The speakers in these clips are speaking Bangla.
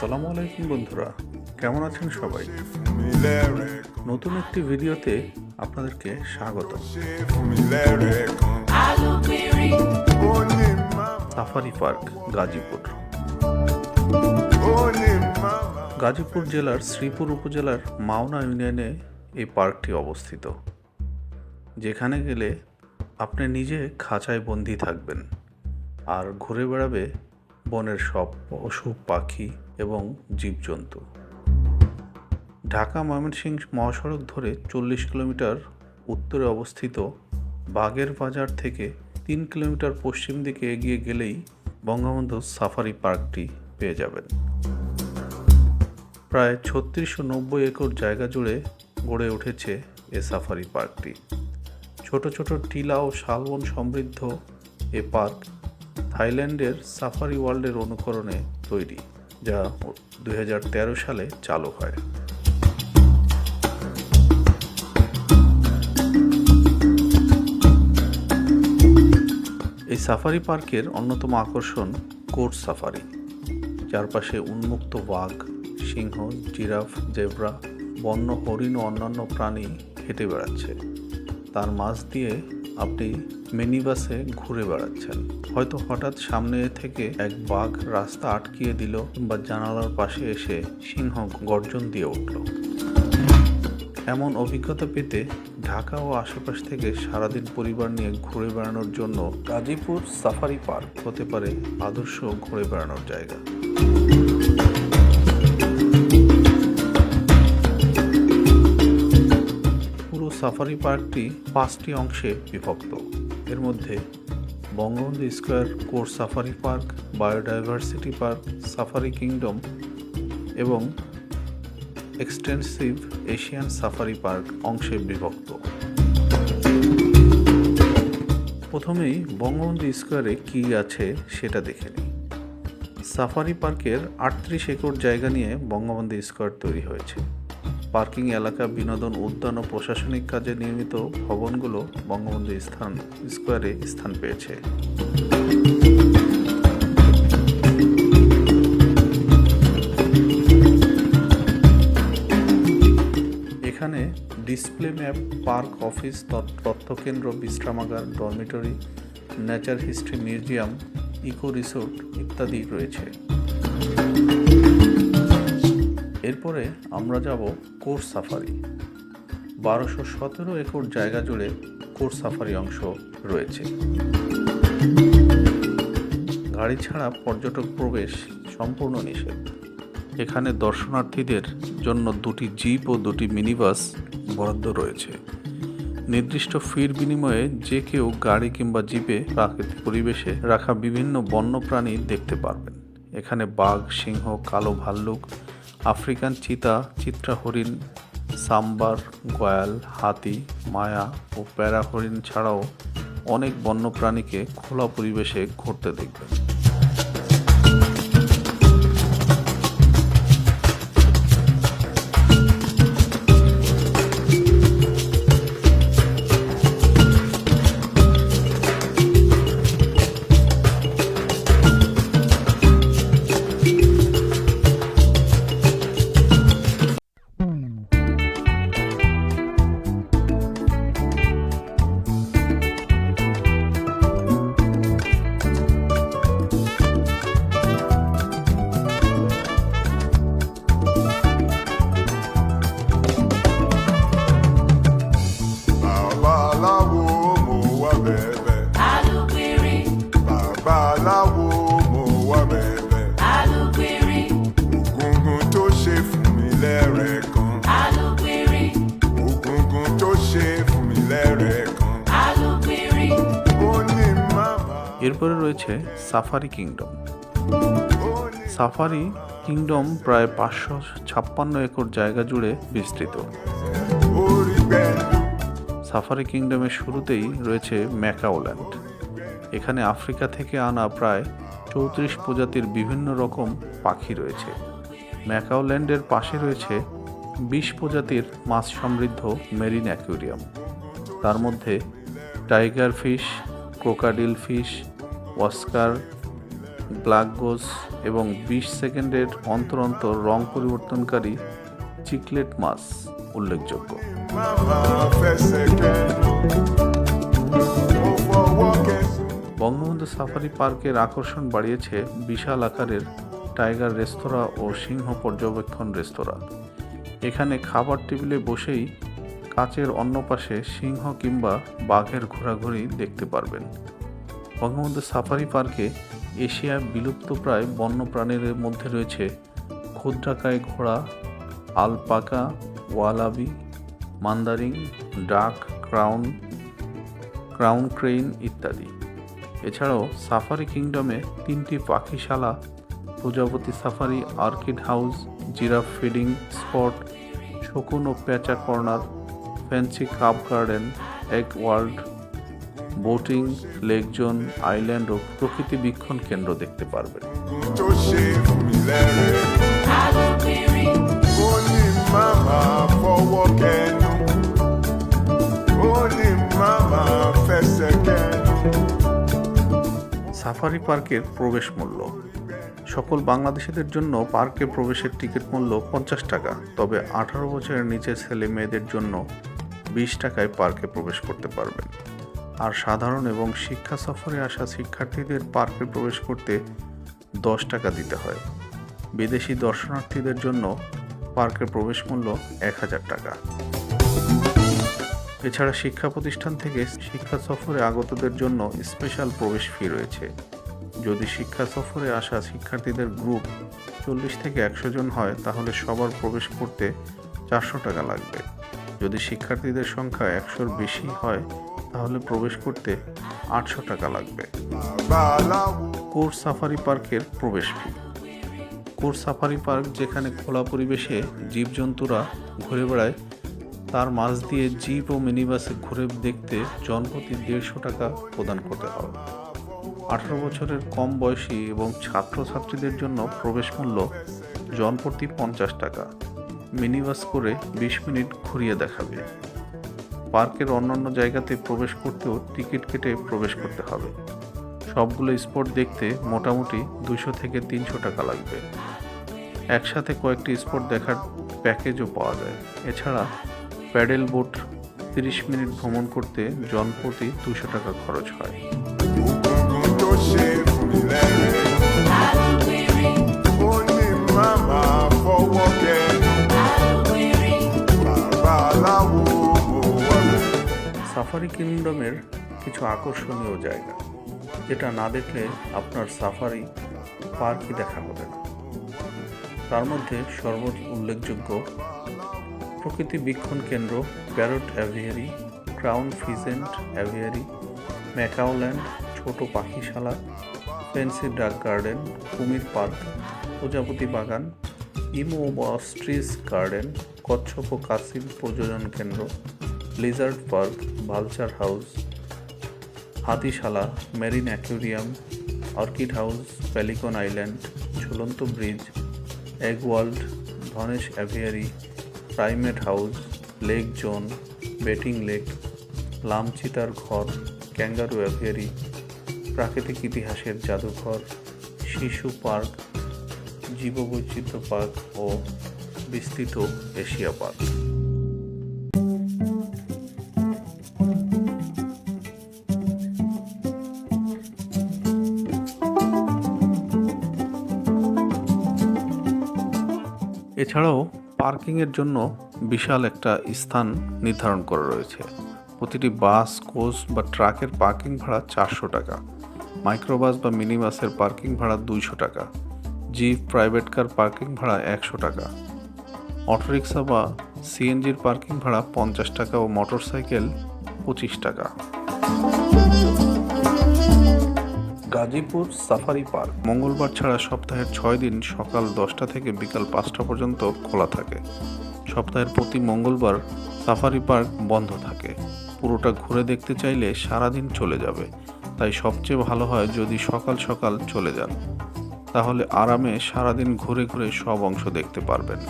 আসসালামু আলাইকুম, বন্ধুরা। কেমন আছেন সবাই? নতুন একটি ভিডিওতে আপনাদেরকে স্বাগত সাফারি পার্ক, গাজীপুর। গাজীপুর জেলার শ্রীপুর উপজেলার মাওনা ইউনিয়নে এই পার্কটি অবস্থিত। যেখানে গেলে আপনি নিজে খাঁচায় বন্দি থাকবেন আর ঘুরে বেড়াবে বনের সব পশু পাখি এবং জীবজন্তু। ঢাকা ময়মনসিংহ মহাসড়ক ধরে চল্লিশ কিলোমিটার উত্তরে অবস্থিত বাগের বাজার থেকে তিন কিলোমিটার পশ্চিম দিকে এগিয়ে গেলেই বঙ্গবন্ধু সাফারি পার্কটি পেয়ে যাবেন। প্রায় ছত্রিশশো নব্বই একর জায়গা জুড়ে গড়ে উঠেছে এ সাফারি পার্কটি। ছোট ছোট টিলা ও শালবন সমৃদ্ধ এ পার্ক থাইল্যান্ডের সাফারি ওয়ার্ল্ডের অনুকরণে তৈরি, যা দু হাজার তেরো সালে চালু হয়। এই সাফারি পার্কের অন্যতম আকর্ষণ কোর্ট সাফারি। চারপাশে উন্মুক্ত বাঘ, সিংহ, জিরাফ, জেব্রা, বন্য, হরিণ ও অন্যান্য প্রাণী হেঁটে বেড়াচ্ছে। তার মাঝ দিয়ে আপনি মিনি বাসে ঘুরে বেড়াচ্ছেন। হয়তো হঠাৎ সামনে থেকে এক বাঘ রাস্তা আটকিয়ে দিল বা জানালার পাশে এসে সিংহ গর্জন দিয়ে উঠল। এমন অভিজ্ঞতা পেতে ঢাকা ও আশেপাশ থেকে সারাদিন পরিবার নিয়ে ঘুরে বেড়ানোর জন্য গাজীপুর সাফারি পার্ক হতে পারে আদর্শ ঘুরে বেড়ানোর জায়গা। পুরো সাফারি পার্কটি পাঁচটি অংশে বিভক্ত। এর মধ্যে Bangabandhu square core safari park, biodiversity park, safari kingdom এবং এক্সটেন্সিভ এশিয়ান সাফারি পার্ক অংশে বিভক্ত। প্রথমেই বঙ্গবন্ধু স্কোয়ারে কী আছে সেটা দেখে নিই। সাফারি পার্কের আটত্রিশ একর জায়গা নিয়ে বঙ্গবন্ধু স্কোয়ার তৈরি হয়েছে। পার্কিং এলাকা, বিনোদন উদ্যান ও প্রশাসনিক কাজে নির্মিত ভবনগুলো বঙ্গবন্ধু স্থান স্কোয়ারে স্থান পেয়েছে। এখানে ডিসপ্লে ম্যাপ, পার্ক অফিস, তথ্য তথ্যকেন্দ্র, বিশ্রামাগার, dormitory, nature history museum, eco resort ইত্যাদি রয়েছে। এরপরে আমরা যাব কোর্স সাফারি। বারোশো সতেরো একর জায়গা জুড়ে কোর্স সাফারি অংশ রয়েছে। গাড়ি ছাড়া পর্যটক প্রবেশ সম্পূর্ণ নিষেধ। এখানে দর্শনার্থীদের জন্য দুটি জিপ ও দুটি মিনিবাস বরাদ্দ রয়েছে। নির্দিষ্ট ফির বিনিময়ে যে কেউ গাড়ি কিংবা জিপে প্রাকৃতিক পরিবেশে রাখা বিভিন্ন বন্যপ্রাণী দেখতে পারবেন। এখানে বাঘ, সিংহ, কালো ভাল্লুক আফ্রিকান চিতা হরিণ, সাম্বার, গয়াল, হাতি, মায়া ও প্যারা হরিণ ছাড়াও অনেক বন্যপ্রাণীকে খোলা পরিবেশে ঘুরতে দেখবেন। এরপরে রয়েছে সাফারি কিংডম সাফারি কিংডম প্রায় পাঁচশো ছাপ্পান্ন একর জায়গা জুড়ে বিস্তৃত। সাফারি কিংডমের শুরুতেই রয়েছে ম্যাকাওল্যান্ড এখানে আফ্রিকা থেকে আনা প্রায় চৌত্রিশ প্রজাতির বিভিন্ন রকম পাখি রয়েছে। ম্যাকাওল্যান্ডের পাশে রয়েছে বিশ প্রজাতির মাছ সমৃদ্ধ মেরিন অ্যাকুরিয়াম। তার মধ্যে tiger fish, crocodile fish oscar black গোস এবং বিশ সেকেন্ডের অন্তর অন্তর রং পরিবর্তনকারী চিকলেট মাছ উল্লেখযোগ্য. বঙ্গবন্ধু সাফারি পার্কের আকর্ষণ বাড়িয়েছে বিশাল আকারের টাইগার রেস্তোরাঁ ও সিংহ পর্যবেক্ষণ রেস্তোরাঁ এখানে খাবার টেবিলে বসেই কাচের অন্য পাশে সিংহ কিংবা বাঘের ঘোরাঘুরি দেখতে পারবেন বঙ্গবন্ধু সাফারি পার্কে এশিয়ায় বিলুপ্তপ্রায় বন্যপ্রাণীর মধ্যে রয়েছে ক্ষুদ্রাকায় ঘোড়া, আলপাকা, ওয়ালাবি, মান্দারিং, ডাক, ক্রাউন ক্রাউন ক্রেইন ইত্যাদি। এছাড়াও সাফারি কিংডমে তিনটি পাখিশালা, প্রজাপতি safari orchid house, giraffe feeding spot, শকুন ও প্যাঁচা corner, fancy carp garden, egg world boating lake zone island ও প্রকৃতি বীক্ষণ কেন্দ্র দেখতে পারবেন. সাফারি পার্কের প্রবেশ মূল্য সকল বাংলাদেশিদের জন্য পার্কে প্রবেশের টিকিট মূল্য পঞ্চাশ টাকা, তবে আঠারো বছরের নিচের ছেলে মেয়েদের জন্য বিশ টাকায় পার্কে প্রবেশ করতে পারবেন আর সাধারণ এবং শিক্ষা সফরে আসা শিক্ষার্থীদের পার্কে প্রবেশ করতে দশ টাকা দিতে হয়। বিদেশি দর্শনার্থীদের জন্য পার্কের প্রবেশ মূল্য এক হাজার টাকা। এছাড়া শিক্ষা প্রতিষ্ঠান থেকে শিক্ষা সফরে আগতদের জন্য স্পেশাল প্রবেশ ফি রয়েছে। যদি শিক্ষা সফরে আসা শিক্ষার্থীদের গ্রুপ চল্লিশ থেকে একশো জন হয়, তাহলে সবার প্রবেশ করতে চারশো টাকা লাগবে। যদি শিক্ষার্থীদের সংখ্যা একশোর বেশি হয় তাহলে প্রবেশ করতে আটশো টাকা লাগবে। কোর সাফারি পার্কের প্রবেশ ফি। কোর সাফারি পার্ক যেখানে খোলা পরিবেশে জীবজন্তুরা ঘুরে বেড়ায়, তার মাঝ দিয়ে জিপ ও মিনিবাসে ঘুরে দেখতে জনপ্রতি দেড়শো টাকা প্রদান করতে হবে। আঠারো বছরের কম বয়সী এবং ছাত্রছাত্রীদের জন্য প্রবেশ মূল্য জনপ্রতি পঞ্চাশ টাকা। মিনিবাস করে বিশ মিনিট ঘুরিয়ে দেখাবে। পার্কের অন্যান্য জায়গাতে প্রবেশ করতেও টিকিট কেটে প্রবেশ করতে হবে। সবগুলো স্পট দেখতে মোটামুটি দুশো থেকে তিনশো টাকা লাগবে। একসাথে কয়েকটি স্পট দেখার প্যাকেজও পাওয়া যায়। এছাড়া প্যাডেল বোট তিরিশ মিনিট ভ্রমণ করতে জনপ্রতি দুশো টাকা খরচ হয়। সাফারি কিংডমের কিছু আকর্ষণীয় জায়গা। যেটা না দেখলে আপনার সাফারি পার্কই দেখা হবে না। তার মধ্যে সর্বোচ্চ উল্লেখযোগ্য প্রকৃতি বীক্ষণ কেন্দ্র parrot aviary, crown pheasant aviary, macaw land ছোট পাখিশালা ফেন্সি ডাক গার্ডেন, কুমির পার্ক, প্রজাপতি বাগান, ইমো অস্ট্রিস গার্ডেন, কচ্ছপ কাসিম প্রযোজন কেন্দ্র lizard park vulture house Hatishala marine aquarium orchid house pelican island ঝুলন্ত ব্রিজ এগ ওয়ার্ল্ড ধনেশ aviary primate house lake zone boating lake লামচিতার ঘর ক্যাঙ্গারু অ্যাভিয়ারি প্রাকৃতিক ইতিহাসের জাদুঘর, শিশু পার্ক, জীববৈচিত্র্য পার্ক ও বিস্তৃত এশিয়া পার্ক। এছাড়াও পার্কিংয়ের জন্য বিশাল একটা স্থান নির্ধারণ করা রয়েছে। প্রতিটি বাস, কোচ বা ট্রাকের পার্কিং ভাড়া চারশো টাকা। মাইক্রোবাস বা মিনি বাসের পার্কিং ভাড়া দুইশো টাকা। জিপ, প্রাইভেট কার পার্কিং ভাড়া একশো টাকা। অটোরিক্সা বা সিএনজির পার্কিং ভাড়া পঞ্চাশ টাকা ও মোটরসাইকেল পঁচিশ টাকা। Gazipur safari park. মঙ্গলবার ছাড়া সপ্তাহের ছয় দিন সকাল দশটা থেকে বিকাল পাঁচটা পর্যন্ত খোলা থাকে। সপ্তাহের প্রতি মঙ্গলবার সাফারি পার্ক বন্ধ থাকে। পুরোটা ঘুরে দেখতে চাইলে সারাদিন চলে যাবে। তাই সবচেয়ে ভালো হয় যদি সকাল সকাল চলে যান। তাহলে আরামে সারাদিন ঘুরে ঘুরে সব অংশ দেখতে পারবেন।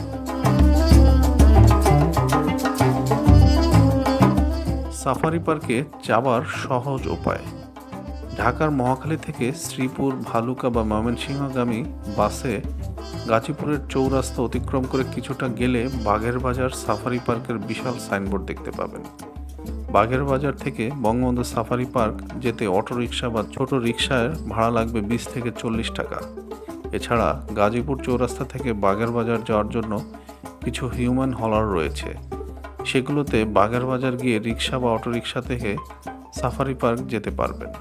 সাফারি পার্কে যাবার সহজ উপায়। ঢাকার মহাখালী থেকে শ্রীপুর, ভালুকা বা ময়মনসিংহগামী বাসে গাজীপুরের চৌরাস্তা অতিক্রম করে কিছুটা গেলে বাঘের বাজার সাফারি পার্কের বিশাল সাইনবোর্ড দেখতে পাবেন। বাঘের বাজার থেকে বঙ্গবন্ধু সাফারি পার্ক যেতে অটোরিকশা বা ছোট রিক্সার ভাড়া লাগবে বিশ থেকে চল্লিশ টাকা। এছাড়া গাজীপুর চৌরাস্তা থেকে বাঘের বাজার যাওয়ার জন্য কিছু হিউম্যান হলার রয়েছে। সেগুলোতে বাঘের বাজার গিয়ে রিক্সা বা অটোরিকশা থেকে সাফারি পার্ক যেতে পারবেন।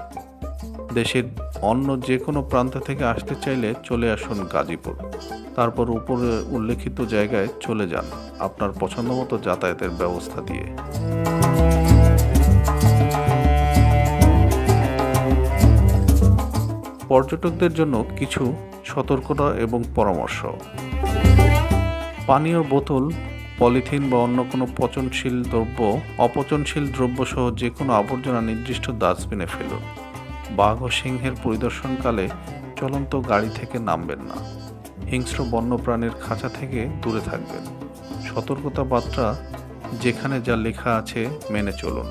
দেশের অন্য যে কোনো প্রান্ত থেকে আসতে চাইলে চলে আসুন গাজীপুর। তারপর উপরে উল্লেখিত জায়গায় চলে যান আপনার পছন্দমতো যাতায়াতের ব্যবস্থা দিয়ে। পর্যটকদের জন্য কিছু সতর্কতা এবং পরামর্শ। পানীয় বোতল, পলিথিন বা অন্য কোনো পচনশীল দ্রব্য, অপচনশীল দ্রব্য সহ যে কোনো আবর্জনা নির্দিষ্ট ডাস্টবিনে ফেলুন। বাঘ ও সিংহের পরিদর্শনকালে চলন্ত গাড়ি থেকে নামবেন না। হিংস্র বন্যপ্রাণীর খাঁচা থেকে দূরে থাকবেন। সতর্কতা বার্তা যেখানে যা লেখা আছে মেনে চলুন।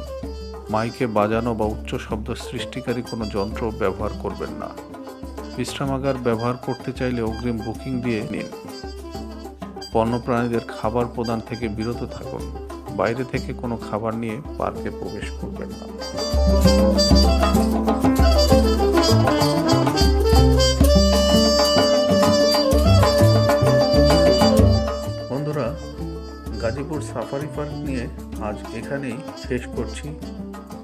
মাইকে বাজানো বা উচ্চ শব্দ সৃষ্টিকারী কোনো যন্ত্র ব্যবহার করবেন না। বিশ্রামাগার ব্যবহার করতে চাইলে অগ্রিম বুকিং দিয়ে নিন। বন্যপ্রাণীদের খাবার প্রদান থেকে বিরত থাকুন। বাইরে থেকে কোনো খাবার নিয়ে পার্কে প্রবেশ করবেন না। সাফারি পার্ক নিয়ে আজ এখানেই শেষ করছি।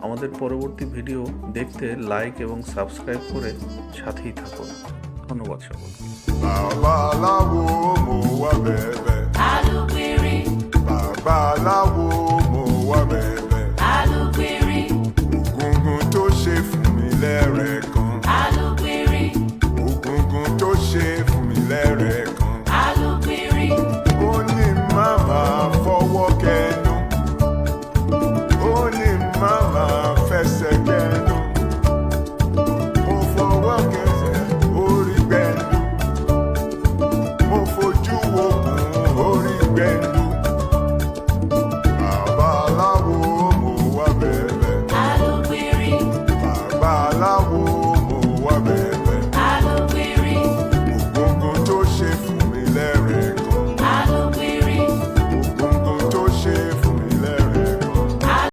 আমাদের পরবর্তী ভিডিও দেখতে লাইক এবং সাবস্ক্রাইব করে সাথেই থাকুন। ধন্যবাদ সকলকে।